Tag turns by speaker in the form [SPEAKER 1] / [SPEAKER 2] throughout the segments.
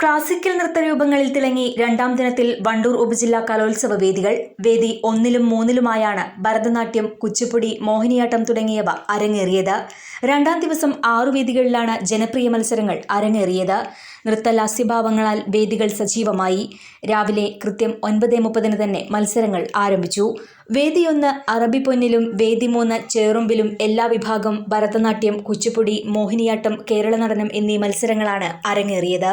[SPEAKER 1] Classical നൃത്തരൂപങ്ങളിൽ തിളങ്ങി രണ്ടാം ദിനത്തിൽ വണ്ടൂർ ഉപജില്ലാ കലോത്സവ വേദികൾ വേദി ഒന്നിലും മൂന്നിലുമായാണ് ഭരതനാട്യം കുച്ചിപ്പുടി മോഹിനിയാട്ടം തുടങ്ങിയവ അരങ്ങേറിയത്. രണ്ടാം ദിവസം ആറു വേദികളിലാണ് ജനപ്രിയ മത്സരങ്ങൾ അരങ്ങേറിയത്. നൃത്തലാസ്യഭാവങ്ങളാൽ വേദികൾ സജീവമായി. രാവിലെ കൃത്യം ഒൻപത് മുപ്പതിന് തന്നെ മത്സരങ്ങൾ ആരംഭിച്ചു. വേദിയൊന്ന് അറബി പൊന്നിലും വേദി മൂന്ന് ചേറുമ്പിലും എല്ലാ വിഭാഗം ഭരതനാട്യം കുച്ചിപ്പുടി മോഹിനിയാട്ടം കേരള നടനം എന്നീ മത്സരങ്ങളാണ് അരങ്ങേറിയത്.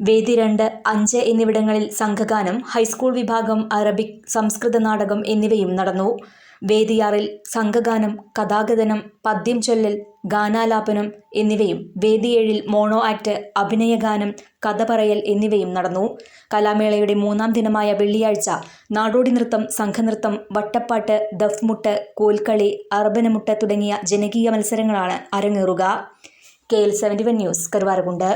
[SPEAKER 1] വേദി രണ്ട് അഞ്ച് എന്നിവിടങ്ങളിൽ സംഘഗാനം ഹൈസ്കൂൾ വിഭാഗം അറബിക് സംസ്കൃത നാടകം എന്നിവയും നടന്നു. വേദിയാറിൽ സംഘഗാനം കഥാഗതനം പദ്യം ചൊല്ലൽ ഗാനാലാപനം എന്നിവയും വേദിയേഴിൽ മോണോ ആക്ട് അഭിനയഗാനം കഥ പറയൽ എന്നിവയും നടന്നു. കലാമേളയുടെ മൂന്നാം ദിനമായ വെള്ളിയാഴ്ച നാടോടി നൃത്തം സംഘനൃത്തം വട്ടപ്പാട്ട് ദഫ്മുട്ട് കോൽക്കളി അർബനമുട്ട് തുടങ്ങിയ ജനകീയ മത്സരങ്ങളാണ് അരങ്ങേറുക. K L seventy one news Karuvarakundu.